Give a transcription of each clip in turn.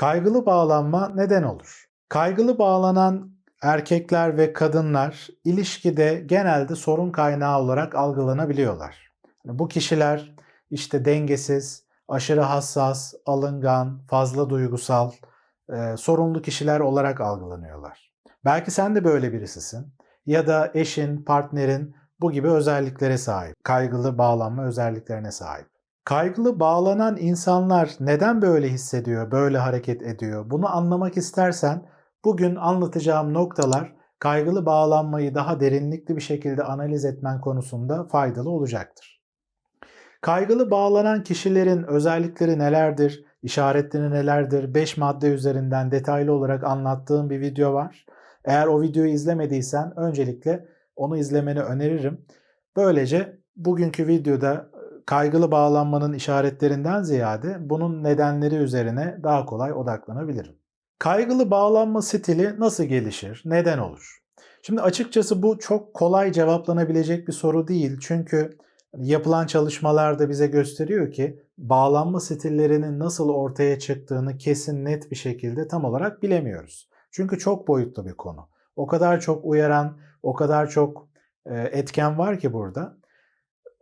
Kaygılı bağlanma neden olur? Kaygılı bağlanan erkekler ve kadınlar ilişkide genelde sorun kaynağı olarak algılanabiliyorlar. Bu kişiler işte dengesiz, aşırı hassas, alıngan, fazla duygusal, e, sorunlu kişiler olarak algılanıyorlar. Belki sen de böyle birisisin ya da eşin, partnerin bu gibi özelliklere sahip, kaygılı bağlanma özelliklerine sahip. Kaygılı bağlanan insanlar neden böyle hissediyor, böyle hareket ediyor? Bunu anlamak istersen bugün anlatacağım noktalar kaygılı bağlanmayı daha derinlikli bir şekilde analiz etmen konusunda faydalı olacaktır. Kaygılı bağlanan kişilerin özellikleri nelerdir, işaretleri nelerdir? 5 madde üzerinden detaylı olarak anlattığım bir video var. Eğer o videoyu izlemediysen öncelikle onu izlemeni öneririm. Böylece bugünkü videoda kaygılı bağlanmanın işaretlerinden ziyade bunun nedenleri üzerine daha kolay odaklanabilirim. Kaygılı bağlanma stili nasıl gelişir? Neden olur? Şimdi açıkçası bu çok kolay cevaplanabilecek bir soru değil. Çünkü yapılan çalışmalar da bize gösteriyor ki bağlanma stillerinin nasıl ortaya çıktığını kesin net bir şekilde tam olarak bilemiyoruz. Çünkü çok boyutlu bir konu. O kadar çok uyaran, o kadar çok etken var ki burada.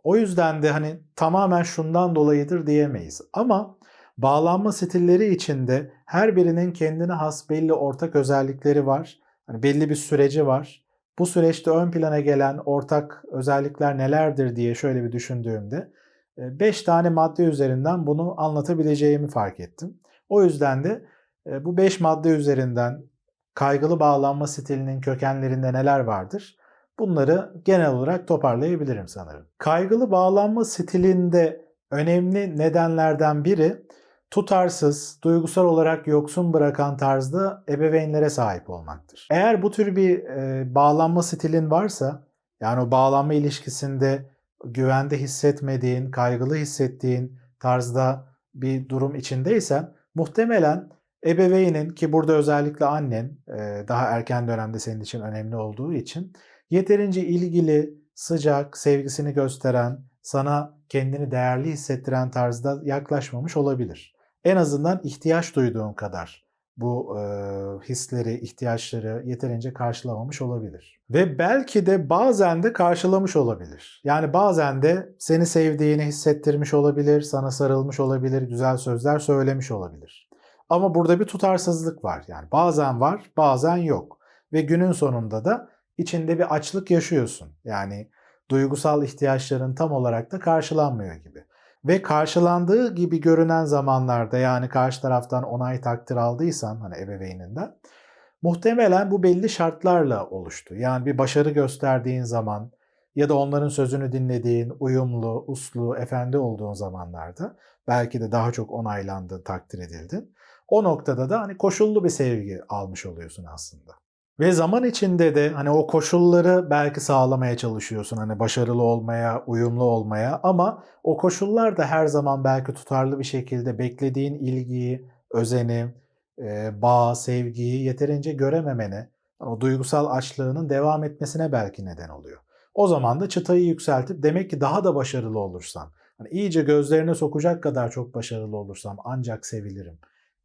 O yüzden de hani tamamen şundan dolayıdır diyemeyiz. Ama bağlanma stilleri içinde her birinin kendine has belli ortak özellikleri var. Hani belli bir süreci var. Bu süreçte ön plana gelen ortak özellikler nelerdir diye şöyle bir düşündüğümde 5 tane madde üzerinden bunu anlatabileceğimi fark ettim. O yüzden de bu 5 madde üzerinden kaygılı bağlanma stilinin kökenlerinde neler vardır? Bunları genel olarak toparlayabilirim sanırım. Kaygılı bağlanma stilinde önemli nedenlerden biri tutarsız, duygusal olarak yoksun bırakan tarzda ebeveynlere sahip olmaktır. Eğer bu tür bir e, bağlanma stilin varsa, yani o bağlanma ilişkisinde güvende hissetmediğin, kaygılı hissettiğin tarzda bir durum içindeysen muhtemelen ebeveynin ki burada özellikle annen e, daha erken dönemde senin için önemli olduğu için yeterince ilgili, sıcak, sevgisini gösteren, sana kendini değerli hissettiren tarzda yaklaşmamış olabilir. En azından ihtiyaç duyduğun kadar bu e, hisleri, ihtiyaçları yeterince karşılamamış olabilir. Ve belki de bazen de karşılamış olabilir. Yani bazen de seni sevdiğini hissettirmiş olabilir, sana sarılmış olabilir, güzel sözler söylemiş olabilir. Ama burada bir tutarsızlık var. Yani bazen var, bazen yok. Ve günün sonunda da içinde bir açlık yaşıyorsun. Yani duygusal ihtiyaçların tam olarak da karşılanmıyor gibi. Ve karşılandığı gibi görünen zamanlarda yani karşı taraftan onay takdir aldıysan hani ebeveyninden muhtemelen bu belli şartlarla oluştu. Yani bir başarı gösterdiğin zaman ya da onların sözünü dinlediğin, uyumlu, uslu, efendi olduğun zamanlarda belki de daha çok onaylandın, takdir edildin. O noktada da hani koşullu bir sevgi almış oluyorsun aslında. Ve zaman içinde de hani o koşulları belki sağlamaya çalışıyorsun. Hani başarılı olmaya, uyumlu olmaya ama o koşullar da her zaman belki tutarlı bir şekilde beklediğin ilgiyi, özeni, e, bağ, sevgiyi yeterince görememene, o duygusal açlığının devam etmesine belki neden oluyor. O zaman da çıtayı yükseltip demek ki daha da başarılı olursan, hani iyice gözlerine sokacak kadar çok başarılı olursam ancak sevilirim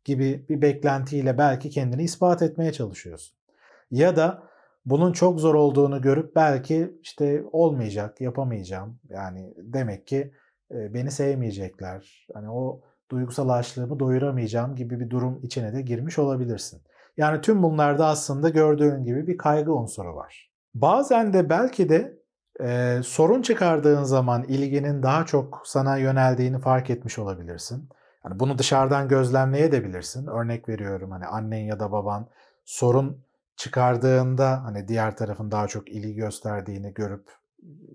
gibi bir beklentiyle belki kendini ispat etmeye çalışıyorsun. Ya da bunun çok zor olduğunu görüp belki işte olmayacak, yapamayacağım. Yani demek ki beni sevmeyecekler. Hani o duygusal açlığımı doyuramayacağım gibi bir durum içine de girmiş olabilirsin. Yani tüm bunlarda aslında gördüğün gibi bir kaygı unsuru var. Bazen de belki de e, sorun çıkardığın zaman ilginin daha çok sana yöneldiğini fark etmiş olabilirsin. Yani bunu dışarıdan gözlemleyebilirsin. Örnek veriyorum hani annen ya da baban sorun çıkardığında hani diğer tarafın daha çok ilgi gösterdiğini görüp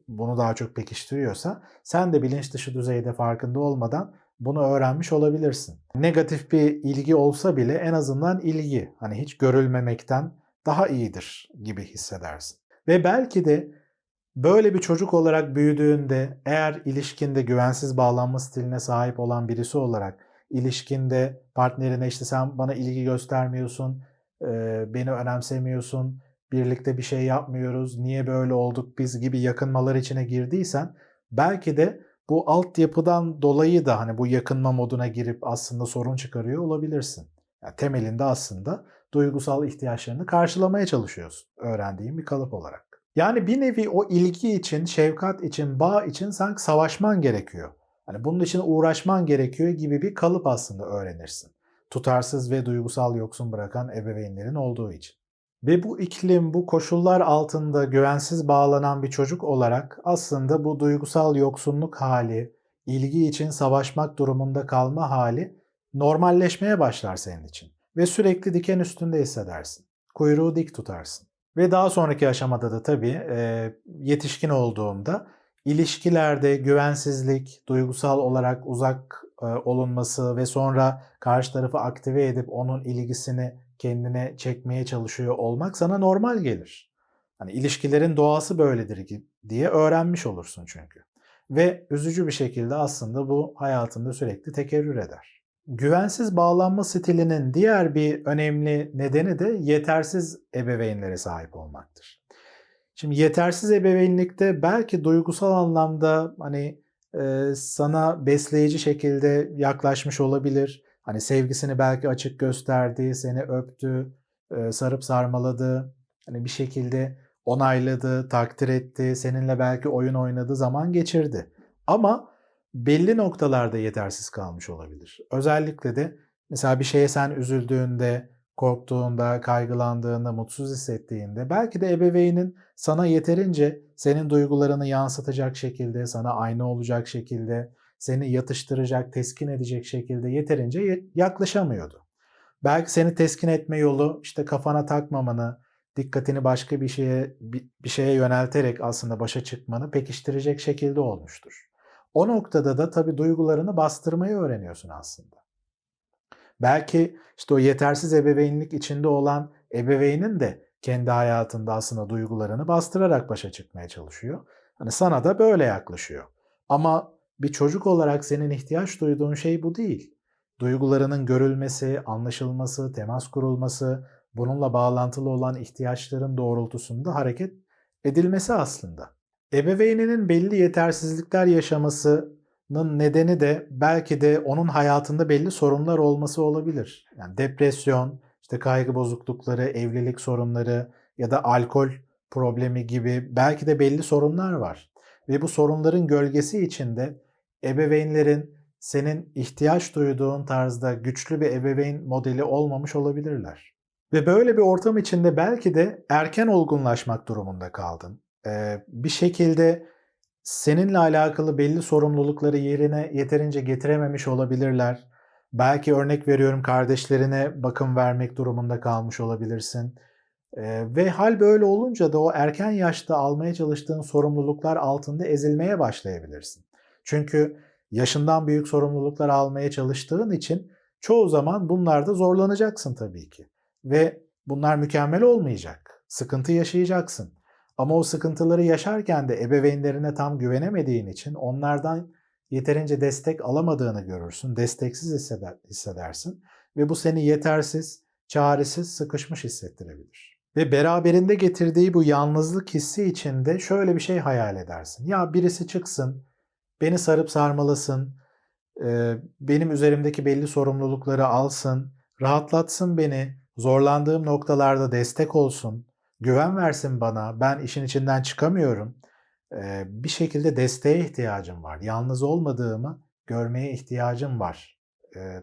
bunu daha çok pekiştiriyorsa sen de bilinç dışı düzeyde farkında olmadan bunu öğrenmiş olabilirsin. Negatif bir ilgi olsa bile en azından ilgi hani hiç görülmemekten daha iyidir gibi hissedersin. Ve belki de böyle bir çocuk olarak büyüdüğünde eğer ilişkinde güvensiz bağlanma stiline sahip olan birisi olarak ilişkinde partnerine işte sen bana ilgi göstermiyorsun, beni önemsemiyorsun, birlikte bir şey yapmıyoruz, niye böyle olduk biz gibi yakınmalar içine girdiysen belki de bu altyapıdan dolayı da hani bu yakınma moduna girip aslında sorun çıkarıyor olabilirsin. Yani temelinde aslında duygusal ihtiyaçlarını karşılamaya çalışıyorsun öğrendiğin bir kalıp olarak. Yani bir nevi o ilgi için, şefkat için, bağ için sanki savaşman gerekiyor. Hani bunun için uğraşman gerekiyor gibi bir kalıp aslında öğrenirsin. Tutarsız ve duygusal yoksun bırakan ebeveynlerin olduğu için. Ve bu iklim, bu koşullar altında güvensiz bağlanan bir çocuk olarak aslında bu duygusal yoksunluk hali, ilgi için savaşmak durumunda kalma hali normalleşmeye başlar senin için. Ve sürekli diken üstünde hissedersin. Kuyruğu dik tutarsın. Ve daha sonraki aşamada da tabii yetişkin olduğunda ilişkilerde güvensizlik, duygusal olarak uzak e, olunması ve sonra karşı tarafı aktive edip onun ilgisini kendine çekmeye çalışıyor olmak sana normal gelir. Hani ilişkilerin doğası böyledir diye öğrenmiş olursun çünkü. Ve üzücü bir şekilde aslında bu hayatında sürekli tekerrür eder. Güvensiz bağlanma stilinin diğer bir önemli nedeni de yetersiz ebeveynlere sahip olmaktır. Şimdi yetersiz ebeveynlikte belki duygusal anlamda hani e, sana besleyici şekilde yaklaşmış olabilir. Hani sevgisini belki açık gösterdi, seni öptü, e, sarıp sarmaladı. Hani bir şekilde onayladı, takdir etti, seninle belki oyun oynadı, zaman geçirdi. Ama belli noktalarda yetersiz kalmış olabilir. Özellikle de mesela bir şeye sen üzüldüğünde, korktuğunda, kaygılandığında, mutsuz hissettiğinde belki de ebeveynin sana yeterince senin duygularını yansıtacak şekilde, sana aynı olacak şekilde, seni yatıştıracak, teskin edecek şekilde yeterince yaklaşamıyordu. Belki seni teskin etme yolu işte kafana takmamanı, dikkatini başka bir şeye bir şeye yönelterek aslında başa çıkmanı pekiştirecek şekilde olmuştur. O noktada da tabii duygularını bastırmayı öğreniyorsun aslında. Belki işte o yetersiz ebeveynlik içinde olan ebeveynin de kendi hayatında aslında duygularını bastırarak başa çıkmaya çalışıyor. Hani sana da böyle yaklaşıyor. Ama bir çocuk olarak senin ihtiyaç duyduğun şey bu değil. Duygularının görülmesi, anlaşılması, temas kurulması, bununla bağlantılı olan ihtiyaçların doğrultusunda hareket edilmesi aslında. Ebeveyninin belli yetersizlikler yaşamasının nedeni de belki de onun hayatında belli sorunlar olması olabilir. Yani depresyon, işte kaygı bozuklukları, evlilik sorunları ya da alkol problemi gibi belki de belli sorunlar var. Ve bu sorunların gölgesi içinde ebeveynlerin senin ihtiyaç duyduğun tarzda güçlü bir ebeveyn modeli olmamış olabilirler. Ve böyle bir ortam içinde belki de erken olgunlaşmak durumunda kaldın bir şekilde seninle alakalı belli sorumlulukları yerine yeterince getirememiş olabilirler. Belki örnek veriyorum kardeşlerine bakım vermek durumunda kalmış olabilirsin. Ve hal böyle olunca da o erken yaşta almaya çalıştığın sorumluluklar altında ezilmeye başlayabilirsin. Çünkü yaşından büyük sorumluluklar almaya çalıştığın için çoğu zaman bunlarda zorlanacaksın tabii ki. Ve bunlar mükemmel olmayacak. Sıkıntı yaşayacaksın. Ama o sıkıntıları yaşarken de ebeveynlerine tam güvenemediğin için onlardan yeterince destek alamadığını görürsün, desteksiz hisseder, hissedersin ve bu seni yetersiz, çaresiz, sıkışmış hissettirebilir. Ve beraberinde getirdiği bu yalnızlık hissi içinde şöyle bir şey hayal edersin. Ya birisi çıksın, beni sarıp sarmalasın, benim üzerimdeki belli sorumlulukları alsın, rahatlatsın beni, zorlandığım noktalarda destek olsun, güven versin bana, ben işin içinden çıkamıyorum. bir şekilde desteğe ihtiyacım var. Yalnız olmadığımı görmeye ihtiyacım var.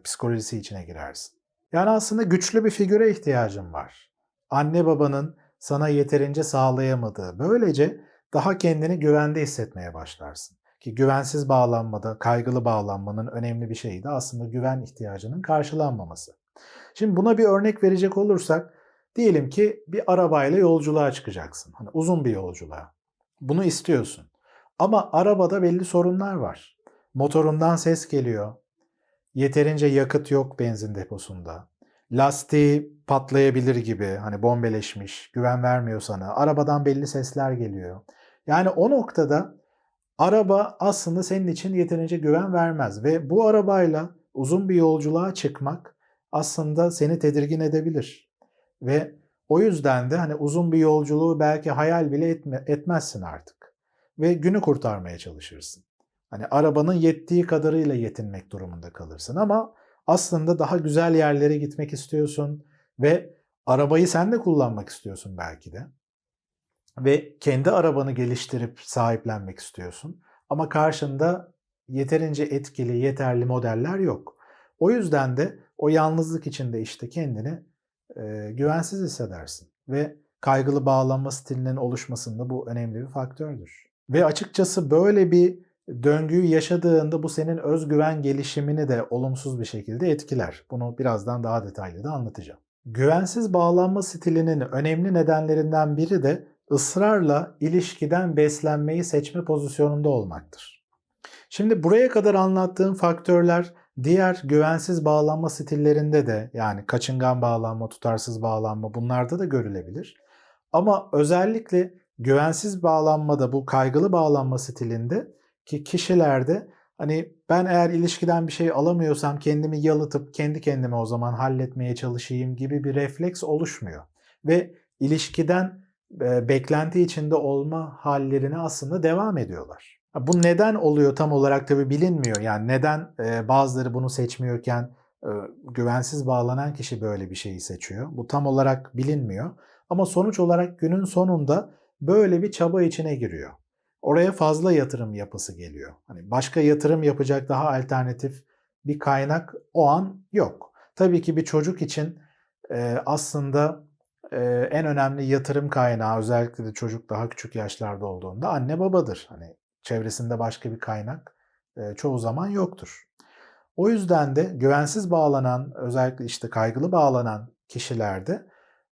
psikolojisi içine girersin. Yani aslında güçlü bir figüre ihtiyacım var. Anne babanın sana yeterince sağlayamadığı. Böylece daha kendini güvende hissetmeye başlarsın. Ki güvensiz bağlanmada, kaygılı bağlanmanın önemli bir şeyi de aslında güven ihtiyacının karşılanmaması. Şimdi buna bir örnek verecek olursak Diyelim ki bir arabayla yolculuğa çıkacaksın. Hani uzun bir yolculuğa. Bunu istiyorsun. Ama arabada belli sorunlar var. Motorundan ses geliyor. Yeterince yakıt yok benzin deposunda. Lastiği patlayabilir gibi hani bombeleşmiş, güven vermiyor sana. Arabadan belli sesler geliyor. Yani o noktada araba aslında senin için yeterince güven vermez ve bu arabayla uzun bir yolculuğa çıkmak aslında seni tedirgin edebilir. Ve o yüzden de hani uzun bir yolculuğu belki hayal bile etme, etmezsin artık. Ve günü kurtarmaya çalışırsın. Hani arabanın yettiği kadarıyla yetinmek durumunda kalırsın ama aslında daha güzel yerlere gitmek istiyorsun ve arabayı sen de kullanmak istiyorsun belki de. Ve kendi arabanı geliştirip sahiplenmek istiyorsun. Ama karşında yeterince etkili, yeterli modeller yok. O yüzden de o yalnızlık içinde işte kendini e, güvensiz hissedersin. Ve kaygılı bağlanma stilinin oluşmasında bu önemli bir faktördür. Ve açıkçası böyle bir döngüyü yaşadığında bu senin özgüven gelişimini de olumsuz bir şekilde etkiler. Bunu birazdan daha detaylı da anlatacağım. Güvensiz bağlanma stilinin önemli nedenlerinden biri de ısrarla ilişkiden beslenmeyi seçme pozisyonunda olmaktır. Şimdi buraya kadar anlattığım faktörler diğer güvensiz bağlanma stillerinde de yani kaçıngan bağlanma, tutarsız bağlanma bunlarda da görülebilir. Ama özellikle güvensiz bağlanmada bu kaygılı bağlanma stilinde ki kişilerde hani ben eğer ilişkiden bir şey alamıyorsam kendimi yalıtıp kendi kendime o zaman halletmeye çalışayım gibi bir refleks oluşmuyor. Ve ilişkiden beklenti içinde olma hallerine aslında devam ediyorlar. Bu neden oluyor tam olarak tabi bilinmiyor. Yani neden bazıları bunu seçmiyorken güvensiz bağlanan kişi böyle bir şeyi seçiyor. Bu tam olarak bilinmiyor. Ama sonuç olarak günün sonunda böyle bir çaba içine giriyor. Oraya fazla yatırım yapısı geliyor. Hani başka yatırım yapacak daha alternatif bir kaynak o an yok. Tabii ki bir çocuk için aslında en önemli yatırım kaynağı özellikle de çocuk daha küçük yaşlarda olduğunda anne babadır. Hani çevresinde başka bir kaynak e, çoğu zaman yoktur. O yüzden de güvensiz bağlanan, özellikle işte kaygılı bağlanan kişilerde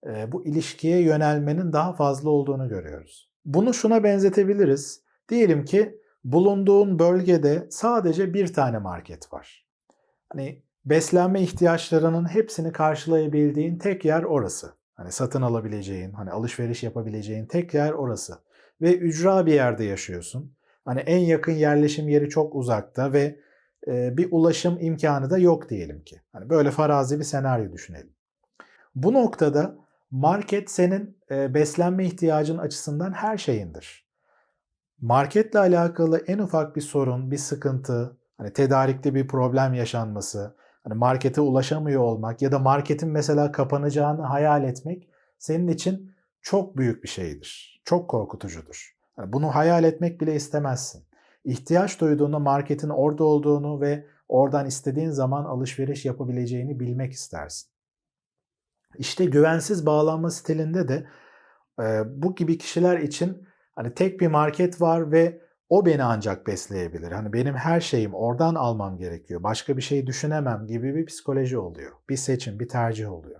e, bu ilişkiye yönelmenin daha fazla olduğunu görüyoruz. Bunu şuna benzetebiliriz. Diyelim ki bulunduğun bölgede sadece bir tane market var. Hani beslenme ihtiyaçlarının hepsini karşılayabildiğin tek yer orası. Hani satın alabileceğin, hani alışveriş yapabileceğin tek yer orası. Ve ücra bir yerde yaşıyorsun. Hani en yakın yerleşim yeri çok uzakta ve e, bir ulaşım imkanı da yok diyelim ki. Hani böyle farazi bir senaryo düşünelim. Bu noktada market senin e, beslenme ihtiyacın açısından her şeyindir. Marketle alakalı en ufak bir sorun, bir sıkıntı, hani tedarikte bir problem yaşanması, hani markete ulaşamıyor olmak ya da marketin mesela kapanacağını hayal etmek senin için çok büyük bir şeydir. Çok korkutucudur. Bunu hayal etmek bile istemezsin. İhtiyaç duyduğunda marketin orada olduğunu ve oradan istediğin zaman alışveriş yapabileceğini bilmek istersin. İşte güvensiz bağlanma stilinde de e, bu gibi kişiler için hani tek bir market var ve o beni ancak besleyebilir. Hani benim her şeyim oradan almam gerekiyor. Başka bir şey düşünemem gibi bir psikoloji oluyor. Bir seçim, bir tercih oluyor.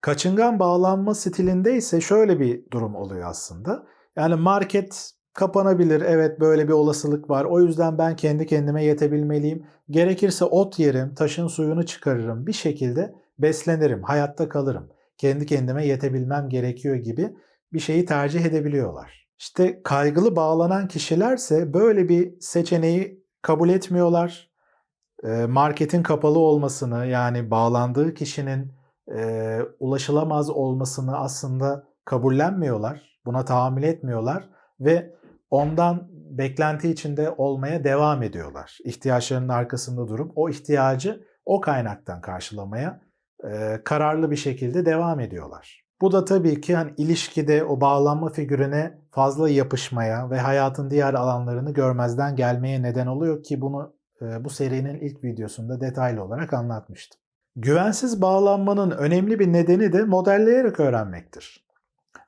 Kaçıngan bağlanma stilinde ise şöyle bir durum oluyor aslında. Yani market kapanabilir. Evet böyle bir olasılık var. O yüzden ben kendi kendime yetebilmeliyim. Gerekirse ot yerim, taşın suyunu çıkarırım. Bir şekilde beslenirim, hayatta kalırım. Kendi kendime yetebilmem gerekiyor gibi bir şeyi tercih edebiliyorlar. İşte kaygılı bağlanan kişilerse böyle bir seçeneği kabul etmiyorlar. Marketin kapalı olmasını yani bağlandığı kişinin e, ulaşılamaz olmasını aslında kabullenmiyorlar. Buna tahammül etmiyorlar ve ondan beklenti içinde olmaya devam ediyorlar. İhtiyaçlarının arkasında durup o ihtiyacı o kaynaktan karşılamaya e, kararlı bir şekilde devam ediyorlar. Bu da tabii ki hani ilişkide o bağlanma figürüne fazla yapışmaya ve hayatın diğer alanlarını görmezden gelmeye neden oluyor ki bunu e, bu serinin ilk videosunda detaylı olarak anlatmıştım. Güvensiz bağlanmanın önemli bir nedeni de modelleyerek öğrenmektir.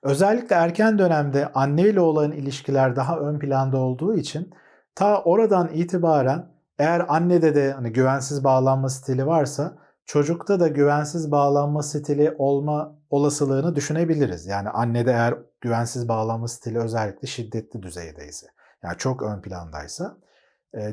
Özellikle erken dönemde anne ile olan ilişkiler daha ön planda olduğu için ta oradan itibaren eğer annede de hani güvensiz bağlanma stili varsa çocukta da güvensiz bağlanma stili olma olasılığını düşünebiliriz. Yani annede eğer güvensiz bağlanma stili özellikle şiddetli düzeydeyse, yani çok ön plandaysa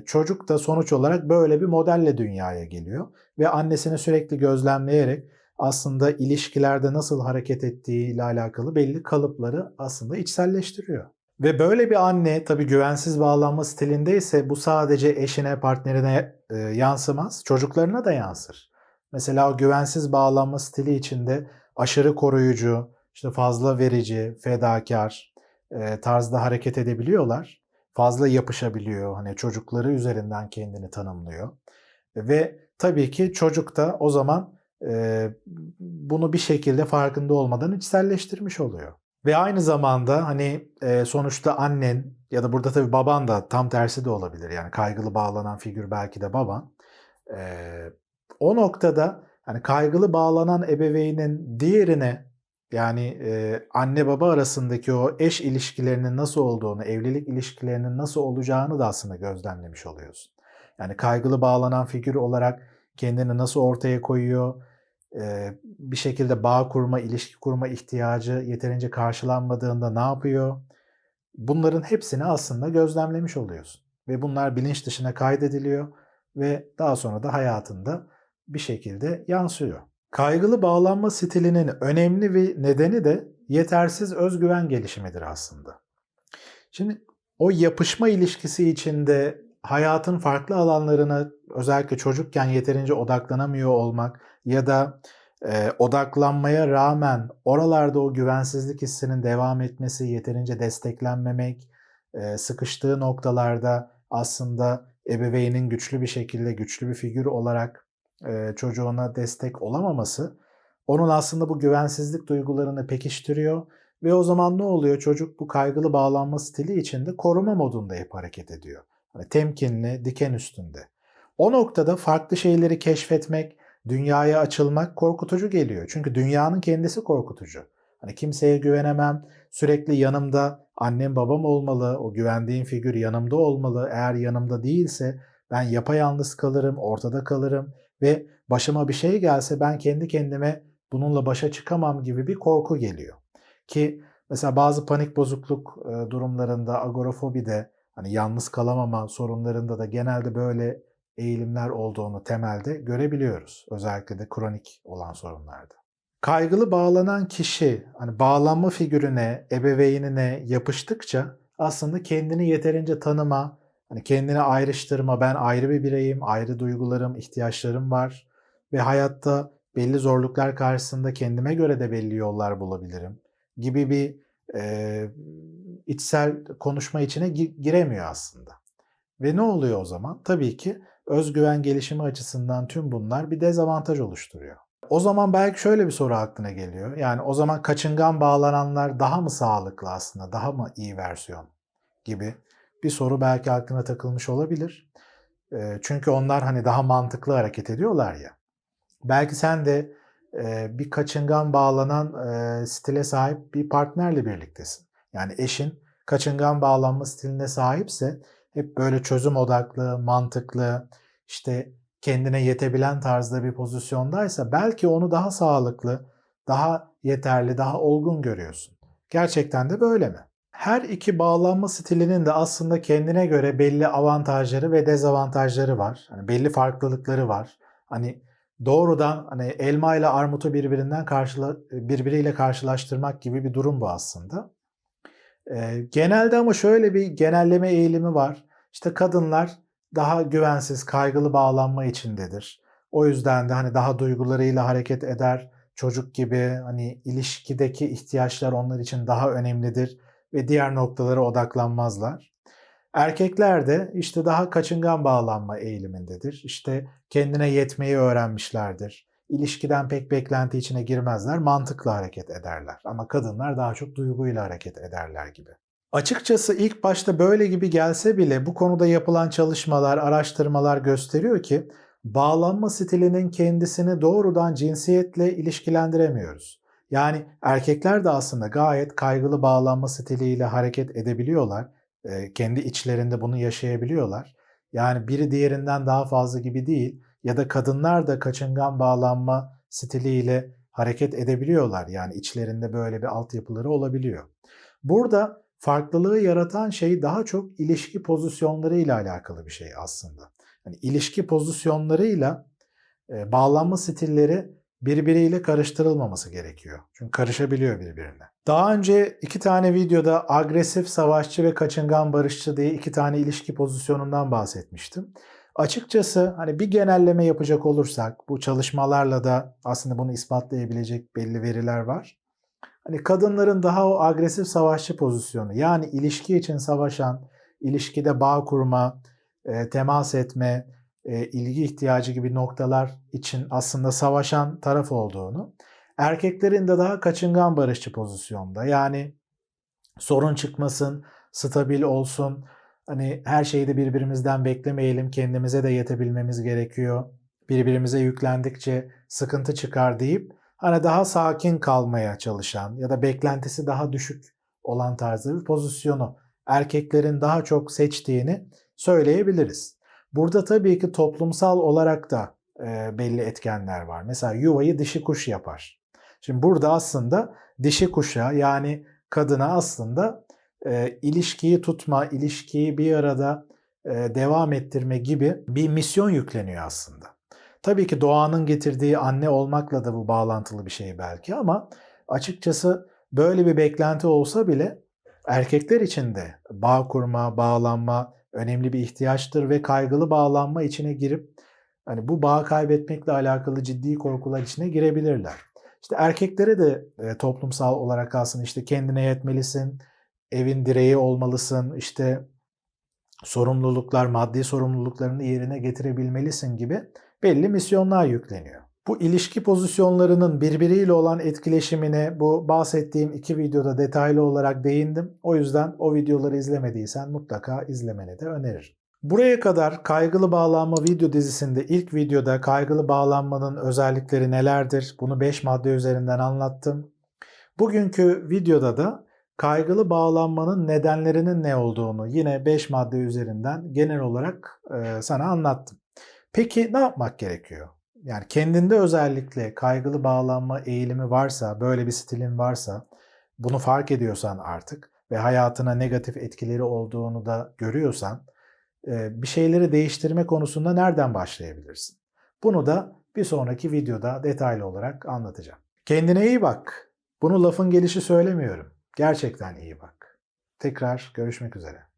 çocuk da sonuç olarak böyle bir modelle dünyaya geliyor ve annesini sürekli gözlemleyerek aslında ilişkilerde nasıl hareket ettiği ile alakalı belli kalıpları aslında içselleştiriyor. Ve böyle bir anne tabii güvensiz bağlanma stilindeyse bu sadece eşine, partnerine e, yansımaz, çocuklarına da yansır. Mesela o güvensiz bağlanma stili içinde aşırı koruyucu, işte fazla verici, fedakar e, tarzda hareket edebiliyorlar. Fazla yapışabiliyor, hani çocukları üzerinden kendini tanımlıyor. Ve tabii ki çocuk da o zaman bunu bir şekilde farkında olmadan içselleştirmiş oluyor. Ve aynı zamanda hani sonuçta annen ya da burada tabii baban da tam tersi de olabilir. Yani kaygılı bağlanan figür belki de baban. O noktada hani kaygılı bağlanan ebeveynin diğerine yani anne baba arasındaki o eş ilişkilerinin nasıl olduğunu, evlilik ilişkilerinin nasıl olacağını da aslında gözlemlemiş oluyorsun. Yani kaygılı bağlanan figür olarak kendini nasıl ortaya koyuyor, bir şekilde bağ kurma, ilişki kurma ihtiyacı yeterince karşılanmadığında ne yapıyor? Bunların hepsini aslında gözlemlemiş oluyorsun. Ve bunlar bilinç dışına kaydediliyor ve daha sonra da hayatında bir şekilde yansıyor. Kaygılı bağlanma stilinin önemli bir nedeni de yetersiz özgüven gelişimidir aslında. Şimdi o yapışma ilişkisi içinde hayatın farklı alanlarına özellikle çocukken yeterince odaklanamıyor olmak ya da e, odaklanmaya rağmen oralarda o güvensizlik hissinin devam etmesi, yeterince desteklenmemek, e, sıkıştığı noktalarda aslında ebeveynin güçlü bir şekilde güçlü bir figür olarak e, çocuğuna destek olamaması onun aslında bu güvensizlik duygularını pekiştiriyor ve o zaman ne oluyor? Çocuk bu kaygılı bağlanma stili içinde koruma modunda hep hareket ediyor. Hani temkinli, diken üstünde. O noktada farklı şeyleri keşfetmek, dünyaya açılmak korkutucu geliyor. Çünkü dünyanın kendisi korkutucu. Hani kimseye güvenemem, sürekli yanımda annem babam olmalı, o güvendiğim figür yanımda olmalı. Eğer yanımda değilse ben yapayalnız kalırım, ortada kalırım ve başıma bir şey gelse ben kendi kendime bununla başa çıkamam gibi bir korku geliyor. Ki mesela bazı panik bozukluk durumlarında, agorafobide hani yalnız kalamama sorunlarında da genelde böyle eğilimler olduğunu temelde görebiliyoruz. Özellikle de kronik olan sorunlarda. Kaygılı bağlanan kişi hani bağlanma figürüne, ebeveynine yapıştıkça aslında kendini yeterince tanıma, hani kendini ayrıştırma, ben ayrı bir bireyim, ayrı duygularım, ihtiyaçlarım var ve hayatta belli zorluklar karşısında kendime göre de belli yollar bulabilirim gibi bir e, içsel konuşma içine giremiyor aslında. Ve ne oluyor o zaman? Tabii ki özgüven gelişimi açısından tüm bunlar bir dezavantaj oluşturuyor. O zaman belki şöyle bir soru aklına geliyor. Yani o zaman kaçıngan bağlananlar daha mı sağlıklı aslında, daha mı iyi versiyon gibi bir soru belki aklına takılmış olabilir. Çünkü onlar hani daha mantıklı hareket ediyorlar ya. Belki sen de bir kaçıngan bağlanan stile sahip bir partnerle birliktesin. Yani eşin kaçıngan bağlanma stiline sahipse hep böyle çözüm odaklı, mantıklı, işte kendine yetebilen tarzda bir pozisyondaysa belki onu daha sağlıklı, daha yeterli, daha olgun görüyorsun. Gerçekten de böyle mi? Her iki bağlanma stilinin de aslında kendine göre belli avantajları ve dezavantajları var. Hani belli farklılıkları var. Hani doğrudan hani elma ile armutu birbirinden karşıla, birbiriyle karşılaştırmak gibi bir durum bu aslında. Genelde ama şöyle bir genelleme eğilimi var. İşte kadınlar daha güvensiz, kaygılı bağlanma içindedir. O yüzden de hani daha duygularıyla hareket eder. Çocuk gibi hani ilişkideki ihtiyaçlar onlar için daha önemlidir ve diğer noktalara odaklanmazlar. Erkekler de işte daha kaçıngan bağlanma eğilimindedir. İşte kendine yetmeyi öğrenmişlerdir. İlişkiden pek beklenti içine girmezler, mantıkla hareket ederler. Ama kadınlar daha çok duyguyla hareket ederler gibi. Açıkçası ilk başta böyle gibi gelse bile bu konuda yapılan çalışmalar, araştırmalar gösteriyor ki bağlanma stilinin kendisini doğrudan cinsiyetle ilişkilendiremiyoruz. Yani erkekler de aslında gayet kaygılı bağlanma stiliyle hareket edebiliyorlar. kendi içlerinde bunu yaşayabiliyorlar. Yani biri diğerinden daha fazla gibi değil ya da kadınlar da kaçıngan bağlanma stiliyle hareket edebiliyorlar. Yani içlerinde böyle bir altyapıları olabiliyor. Burada farklılığı yaratan şey daha çok ilişki pozisyonlarıyla alakalı bir şey aslında. Yani ilişki pozisyonlarıyla e, bağlanma stilleri birbiriyle karıştırılmaması gerekiyor. Çünkü karışabiliyor birbirine. Daha önce iki tane videoda agresif, savaşçı ve kaçıngan barışçı diye iki tane ilişki pozisyonundan bahsetmiştim. Açıkçası hani bir genelleme yapacak olursak bu çalışmalarla da aslında bunu ispatlayabilecek belli veriler var. Hani kadınların daha o agresif savaşçı pozisyonu yani ilişki için savaşan, ilişkide bağ kurma, e, temas etme, e, ilgi ihtiyacı gibi noktalar için aslında savaşan taraf olduğunu, erkeklerin de daha kaçıngan barışçı pozisyonda. Yani sorun çıkmasın, stabil olsun, hani her şeyi de birbirimizden beklemeyelim, kendimize de yetebilmemiz gerekiyor. Birbirimize yüklendikçe sıkıntı çıkar deyip hani daha sakin kalmaya çalışan ya da beklentisi daha düşük olan tarzda bir pozisyonu erkeklerin daha çok seçtiğini söyleyebiliriz. Burada tabii ki toplumsal olarak da e, belli etkenler var. Mesela yuvayı dişi kuş yapar. Şimdi burada aslında dişi kuşa yani kadına aslında e, ilişkiyi tutma, ilişkiyi bir arada e, devam ettirme gibi bir misyon yükleniyor aslında. Tabii ki doğanın getirdiği anne olmakla da bu bağlantılı bir şey belki ama açıkçası böyle bir beklenti olsa bile erkekler için de bağ kurma, bağlanma önemli bir ihtiyaçtır ve kaygılı bağlanma içine girip hani bu bağı kaybetmekle alakalı ciddi korkular içine girebilirler. İşte erkeklere de e, toplumsal olarak aslında işte kendine yetmelisin, evin direği olmalısın, işte sorumluluklar, maddi sorumluluklarını yerine getirebilmelisin gibi belli misyonlar yükleniyor. Bu ilişki pozisyonlarının birbiriyle olan etkileşimine bu bahsettiğim iki videoda detaylı olarak değindim. O yüzden o videoları izlemediysen mutlaka izlemeni de öneririm. Buraya kadar kaygılı bağlanma video dizisinde ilk videoda kaygılı bağlanmanın özellikleri nelerdir? Bunu 5 madde üzerinden anlattım. Bugünkü videoda da kaygılı bağlanmanın nedenlerinin ne olduğunu yine 5 madde üzerinden genel olarak e, sana anlattım. Peki ne yapmak gerekiyor? Yani kendinde özellikle kaygılı bağlanma eğilimi varsa, böyle bir stilin varsa, bunu fark ediyorsan artık ve hayatına negatif etkileri olduğunu da görüyorsan, bir şeyleri değiştirme konusunda nereden başlayabilirsin? Bunu da bir sonraki videoda detaylı olarak anlatacağım. Kendine iyi bak. Bunu lafın gelişi söylemiyorum. Gerçekten iyi bak. Tekrar görüşmek üzere.